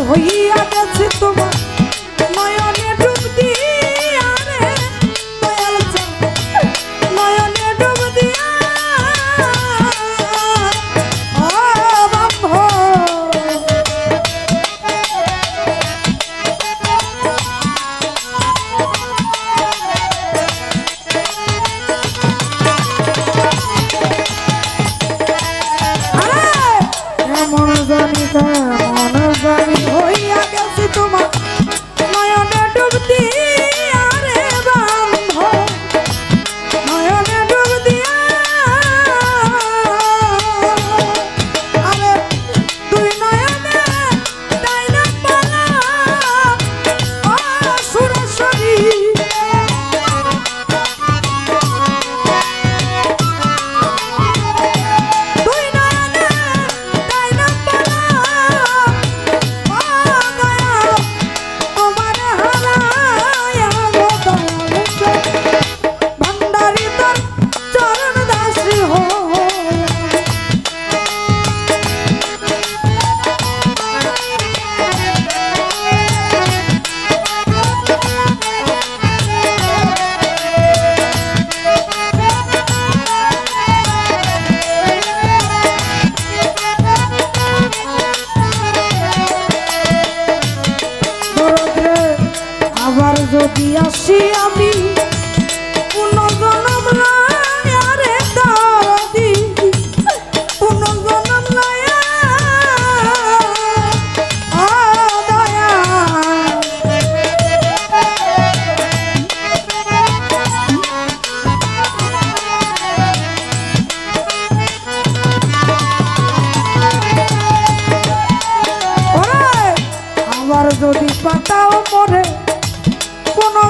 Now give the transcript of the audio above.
হইয়া গেছে তোমার আবার যদি পাতাও ওপরে কোনো